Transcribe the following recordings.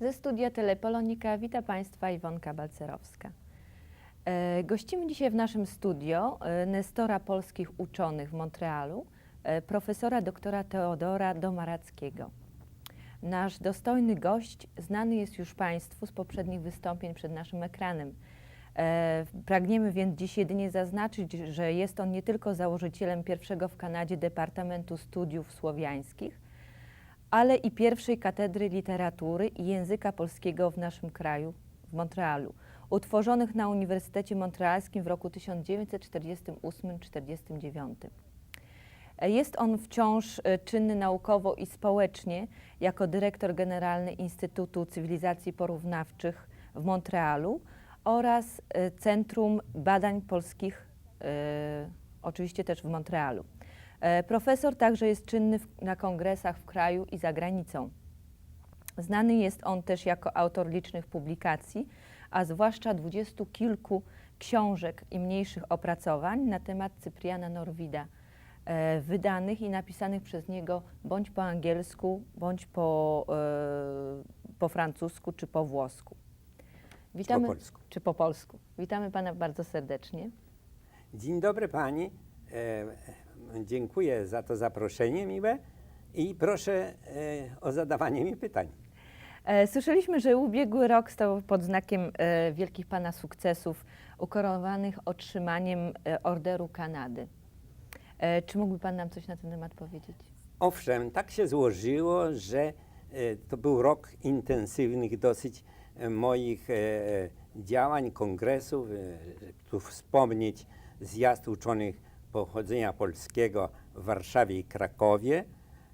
Ze studia Telepolonika wita Państwa Iwonka Balcerowska. E, Gościmy dzisiaj w naszym studio e, nestora polskich uczonych w Montrealu, e, profesora doktora Teodora Domarackiego. Nasz dostojny gość znany jest już Państwu z poprzednich wystąpień przed naszym ekranem. Pragniemy więc dziś jedynie zaznaczyć, że jest on nie tylko założycielem pierwszego w Kanadzie Departamentu Studiów Słowiańskich, ale i pierwszej katedry literatury i języka polskiego w naszym kraju, w Montrealu, utworzonych na Uniwersytecie Montrealskim w roku 1948-49. Jest on wciąż e, czynny naukowo i społecznie jako dyrektor generalny Instytutu Cywilizacji Porównawczych w Montrealu oraz e, Centrum Badań Polskich, e, oczywiście też w Montrealu. E, Profesor także jest czynny w, na kongresach w kraju i za granicą. Znany jest on też jako autor licznych publikacji, a zwłaszcza dwudziestu kilku książek i mniejszych opracowań na temat Cypriana Norwida, e, wydanych i napisanych przez niego bądź po angielsku, bądź po, e, po francusku czy po włosku. Witamy, polsku. Czy po polsku. Witamy Pana bardzo serdecznie. Dzień dobry Pani. E, dziękuję za to zaproszenie miłe i proszę e, o zadawanie mi pytań. E, Słyszeliśmy, że ubiegły rok stał pod znakiem e, wielkich Pana sukcesów, ukoronowanych otrzymaniem Orderu Kanady. Czy mógłby Pan nam coś na ten temat powiedzieć? Owszem, tak się złożyło, że to był rok intensywnych dosyć moich działań, kongresów. Tu wspomnieć zjazd uczonych pochodzenia polskiego w Warszawie i Krakowie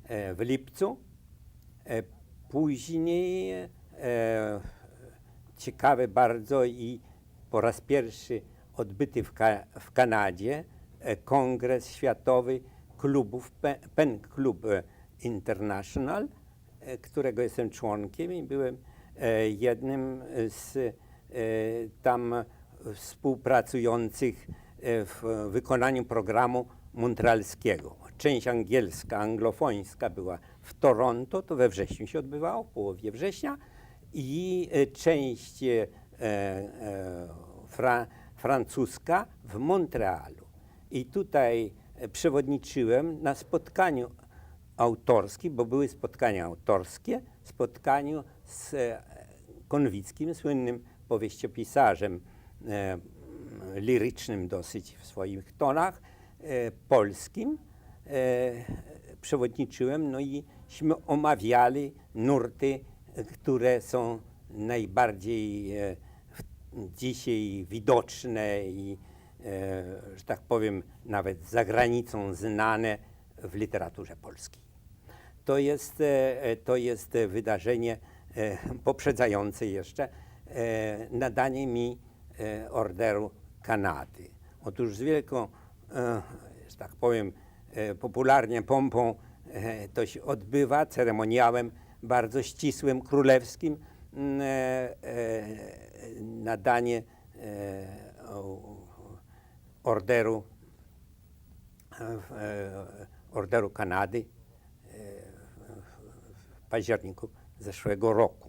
e, w lipcu. E, Później e, ciekawy bardzo i po raz pierwszy odbyty w, Ka- w Kanadzie kongres światowy klubów Pe- Pen Club International, którego jestem członkiem i byłem jednym z tam współpracujących w wykonaniu programu montrealskiego. Część angielska, anglofońska była w Toronto, to we wrześniu się odbywało, w połowie września i e, część e, e, fra, francuska w Montrealu. I tutaj e, przewodniczyłem na spotkaniu autorskim, bo były spotkania autorskie, spotkaniu z e, Konwickim, słynnym powieściopisarzem e, lirycznym dosyć w swoich tonach, e, polskim. E, przewodniczyłem, no iśmy omawiali nurty, e, które są najbardziej dzisiaj widoczne i, że tak powiem, nawet za granicą znane w literaturze polskiej. To jest, to jest wydarzenie poprzedzające jeszcze nadanie mi Orderu Kanady. Otóż z wielką, e, że tak powiem, e, popularnie pompą e, to się odbywa ceremoniałem bardzo ścisłym, królewskim mm, nadanie orderu, orderu Kanady w październiku zeszłego roku.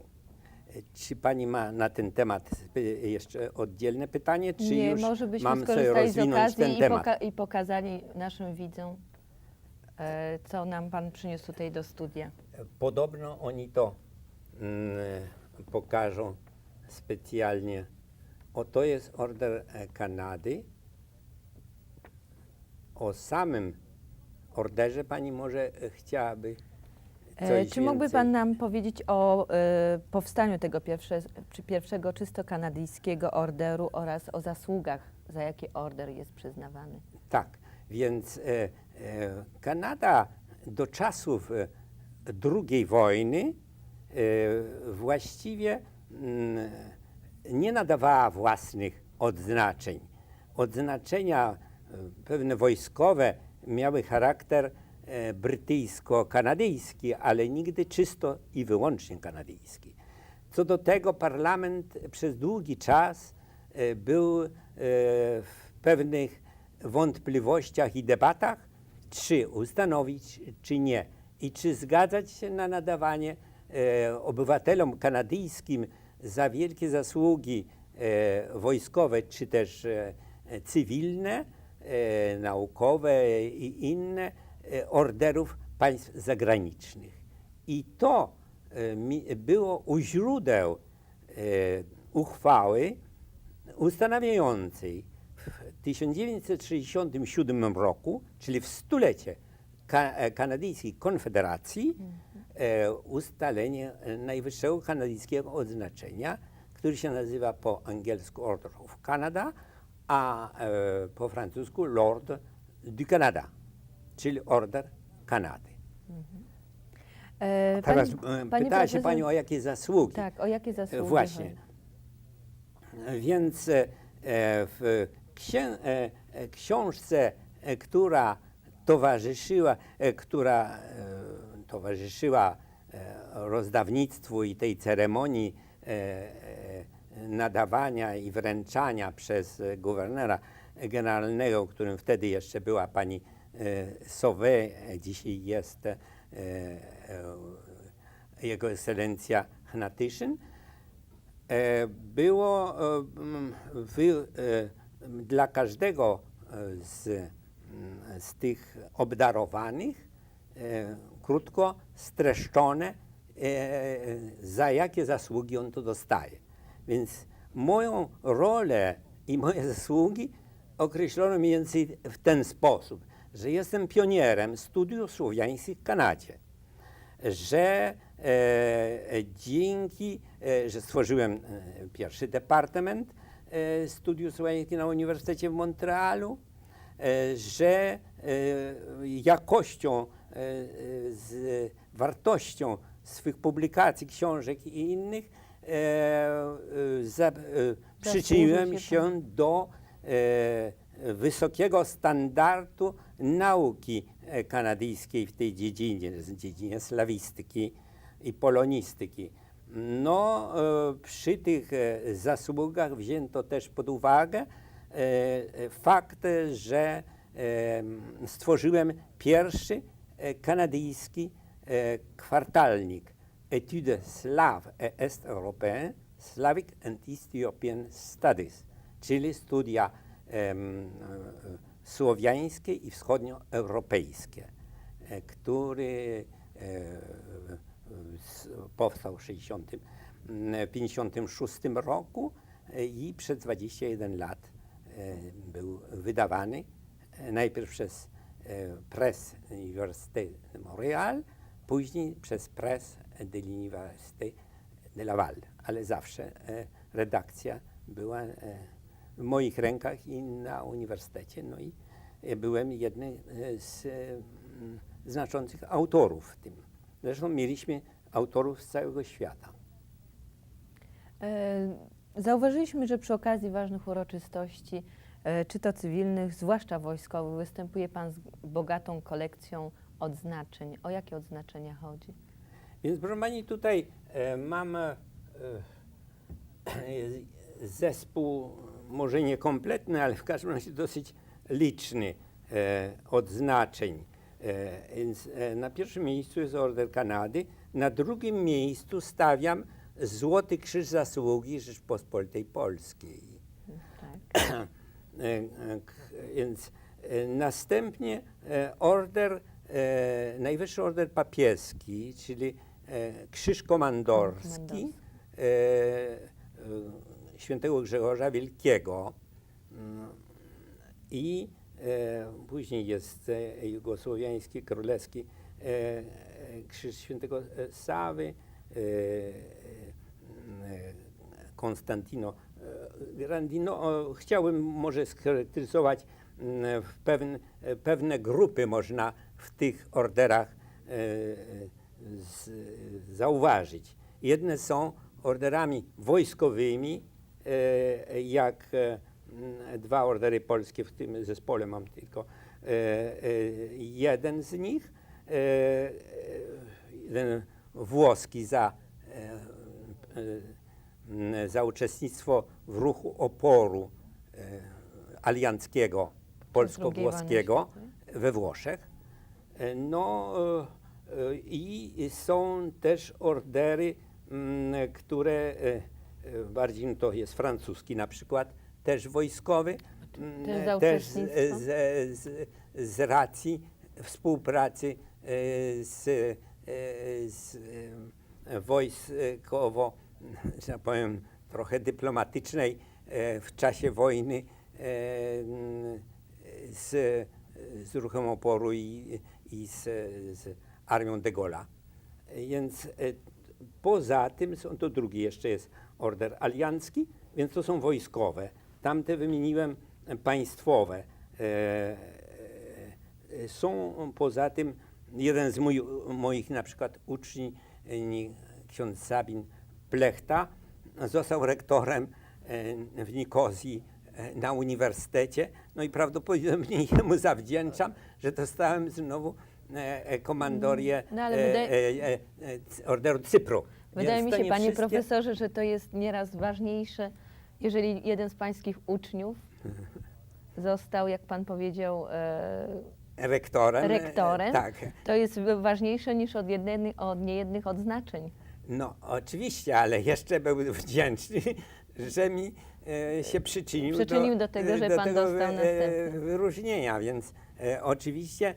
Czy pani ma na ten temat e, jeszcze oddzielne pytanie, czy Nie, już może byśmy mam sobie skorzystali z rozwinąć ten okazji i, temat? poka- i pokazali naszym widzom, e, co nam Pan przyniósł tutaj do studia. Podobno oni to mm, pokażą specjalnie. Oto jest order e, Kanady. O samym orderze pani może e, chciałaby E, Czy mógłby więcej? Pan nam powiedzieć o e, powstaniu tego pierwsze, czy pierwszego czysto kanadyjskiego orderu oraz o zasługach, za jakie order jest przyznawany? Tak, więc e, e, Kanada do czasów e, II wojny e, właściwie mm, nie nadawała własnych odznaczeń. Odznaczenia e, pewne wojskowe miały charakter brytyjsko-kanadyjski, ale nigdy czysto i wyłącznie kanadyjski. Co do tego parlament przez długi czas e, był e, w pewnych wątpliwościach i debatach, czy ustanowić, czy nie. I czy zgadzać się na nadawanie e, obywatelom kanadyjskim za wielkie zasługi e, wojskowe czy też e, e, cywilne, e, naukowe i inne e, orderów państw zagranicznych. I to e, było u źródeł e, uchwały ustanawiającej w 1967 roku, czyli w stulecie ka e, kanadyjskiej konfederacji, e, ustalenie e, najwyższego kanadyjskiego odznaczenia, który się nazywa po angielsku Order of Canada, a e, po francusku Lord du Canada, czyli Order Kanady. E, Teraz pani- e, pytała się Pani o jakie zasługi. Tak, o jakie zasługi Właśnie. chodzi? Więc e, w księ, e, e, książce, e, która towarzyszyła, e, która e, towarzyszyła e, rozdawnictwu i tej ceremonii e, e, nadawania i wręczania przez e, guwernera generalnego, którym wtedy jeszcze była pani e, Sauvé, e, dzisiaj jest e, jego ekscelencja Hnatyszyn, było wy, dla każdego z, m, z tych obdarowanych krótko streszczone, za jakie zasługi on to dostaje. Więc moją rolę i moje zasługi określono mniej więcej w ten sposób, że jestem pionierem studiów słowiańskich w Kanadzie że e, dzięki, e, że stworzyłem e, pierwszy departament e, studiów słowiańskich na Uniwersytecie w Montrealu, e, że e, jakością, z wartością swych publikacji, książek i innych za, przyczyniłem się się do wysokiego standardu nauki e, kanadyjskiej w tej dziedzinie, dziedzinie slawistyki i polonistyki. No, e, przy tych e, zasługach wzięto też pod uwagę fakt, że stworzyłem pierwszy kanadyjski kwartalnik Etudes Slav et Est Européen, Slavic and East European Studies, czyli studia e, słowiańskie i wschodnioeuropejskie, e, który e, powstał w 60, mm, 56 roku e, i przez 21 lat był wydawany najpierw przez Presse Université de Montréal, później przez Presse de l'Université de Laval, ale zawsze redakcja była w moich rękach i na uniwersytecie, no i byłem jednym e, z e, m, znaczących autorów w tym. Zresztą mieliśmy autorów z całego świata. E, Zauważyliśmy, że przy okazji ważnych uroczystości, e, czy to cywilnych, zwłaszcza wojskowych, występuje Pan z bogatą kolekcją odznaczeń. O jakie odznaczenia chodzi? Więc proszę Pani, tutaj mam zespół, może niekompletny, ale w każdym razie dosyć liczny e, odznaczeń. E, więc e, na pierwszym miejscu jest Order Kanady, na drugim miejscu stawiam Złoty Krzyż Zasługi Rzeczpospolitej Polskiej. Tak. E, e, Więc e, następnie order, najwyższy order papieski, czyli Krzyż Komandorski Komandorski. Świętego Grzegorza Wielkiego i e, później jest e, jugosłowiański, królewski e, Krzyż Świętego Sawy, Konstantino Grandino. Chciałbym może scharakteryzować mm, pewne, grupy można w tych orderach zauważyć. Jedne są orderami wojskowymi, jak e, dwa ordery polskie w tym zespole mam tylko e, e, jeden z nich, e, e, jeden włoski za, e, e, za uczestnictwo w ruchu oporu e, alianckiego polsko-włoskiego we Włoszech. E, No, I są też ordery, które e, e, bardziej no to jest francuski na przykład, też wojskowy, mm, Też za też z, z, z, z racji współpracy e, z, e, z e, wojskowo, że tak powiem, trochę dyplomatycznej e, w czasie wojny e, z, z ruchem oporu i, i z, z armią de Gaulle'a. Więc e, poza tym są to drugi jeszcze jest order aliancki, więc to są wojskowe. Tamte wymieniłem e, państwowe. E, e, są poza tym jeden z moich na przykład nie- ksiądz Sabin Plechta, został rektorem w Nikozji na uniwersytecie. No i prawdopodobnie jemu zawdzięczam, że dostałem znowu komandorię No, ale e, wydaje- e, e, e, c- orderu Cypru. Wydaje Więc mi się, nie panie wszystkie- profesorze, że to jest nieraz ważniejsze, jeżeli jeden z pańskich uczniów został, jak pan powiedział, e, Rektorem. e, rektorem, Tak. to jest ważniejsze niż od, jednej, od niejednych odznaczeń. No oczywiście, ale jeszcze był wdzięczny, że mi e, się przyczynił, Przyczynił do tego, że do pan tego dostał następny. wyróżnienia, więc e, oczywiście, e,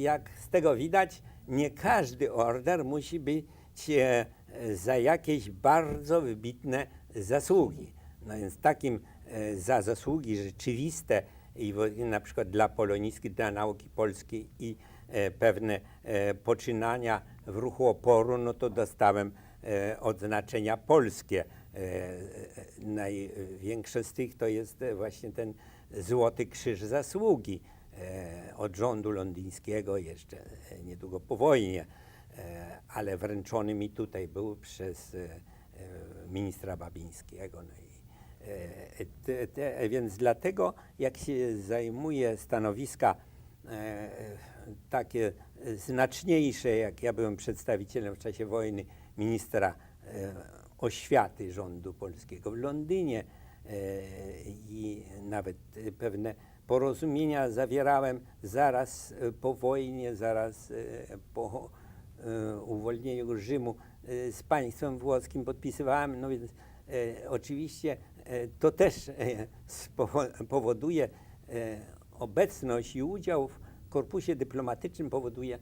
jak z tego widać, nie każdy order musi być e, za jakieś bardzo wybitne zasługi. No więc takim e, za zasługi rzeczywiste i na przykład dla polonistki, dla nauki polskiej i e, pewne e, poczynania w ruchu oporu, no to dostałem e, odznaczenia polskie. E, e, największe z tych to jest e, właśnie ten Złoty Krzyż Zasługi e, od rządu londyńskiego jeszcze e, niedługo po wojnie, e, ale wręczony mi tutaj był przez e, e, ministra Babińskiego. No i, e, te, te, więc dlatego, jak się zajmuje stanowiska e, takie znaczniejsze, jak ja byłem przedstawicielem w czasie wojny ministra e, oświaty rządu polskiego w Londynie e, i nawet e, pewne porozumienia zawierałem zaraz e, po wojnie, zaraz e, po e, uwolnieniu Rzymu z państwem włoskim podpisywałem, no więc oczywiście to też powoduje obecność i udział w korpusie dyplomatycznym powoduje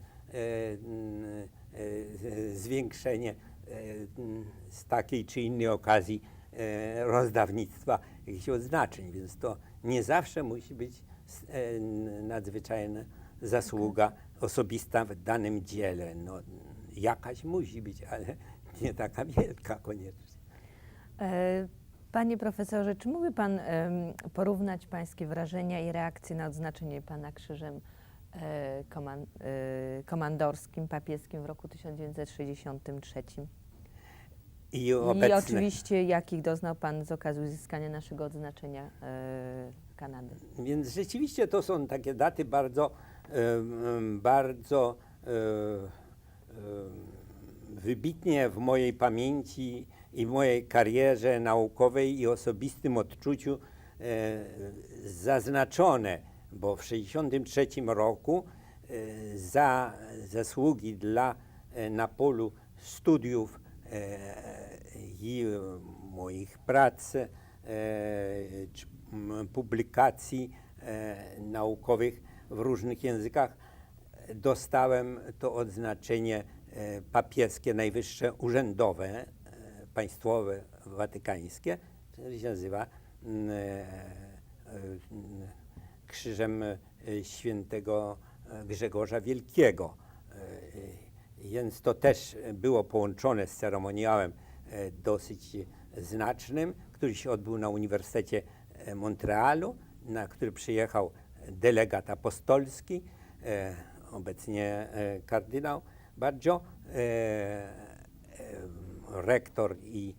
zwiększenie z takiej czy innej okazji rozdawnictwa jakichś odznaczeń, więc to nie zawsze musi być e, nadzwyczajna zasługa osobista w danym dziele. No, jakaś musi być, ale nie taka wielka koniecznie. E, Panie profesorze, czy mógłby pan porównać pańskie wrażenia i reakcje na odznaczenie pana krzyżem e, koman, e, komandorskim papieskim w roku 1963? I I oczywiście jakich doznał pan z okazji uzyskania naszego odznaczenia e, Kanady? Więc rzeczywiście to są takie daty bardzo, bardzo e, wybitnie w mojej pamięci i w mojej karierze naukowej i osobistym odczuciu e, zaznaczone, bo w 1963 roku za zasługi dla na polu studiów i e, moich prac, e, czy publikacji e, naukowych w różnych językach dostałem to odznaczenie e, papieskie, najwyższe urzędowe, e, państwowe, watykańskie, które się nazywa e, e, Krzyżem e, Świętego e, Grzegorza Wielkiego. Więc to też było połączone z ceremoniałem e, dosyć znacznym, który się odbył na Uniwersytecie e, Montrealu, na który przyjechał delegat apostolski, e, obecnie kardynał Baggio, rektor i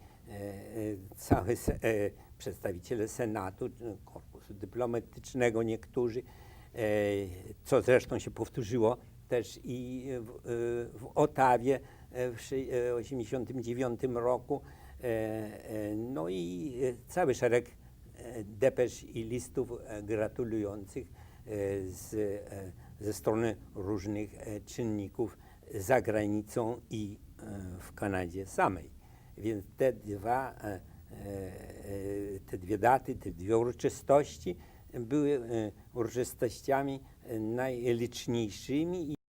cały przedstawiciele Senatu, korpusu dyplomatycznego niektórzy, co zresztą się powtórzyło też i w, e, w Otawie e, w 1989 roku. E, e, No i e, cały szereg e, depesz i listów e, gratulujących e, z, e, ze strony różnych e, czynników za granicą i e, w Kanadzie samej. Więc te dwa, e, e, e, te dwie daty, te dwie uroczystości były e, uroczystościami e, najliczniejszymi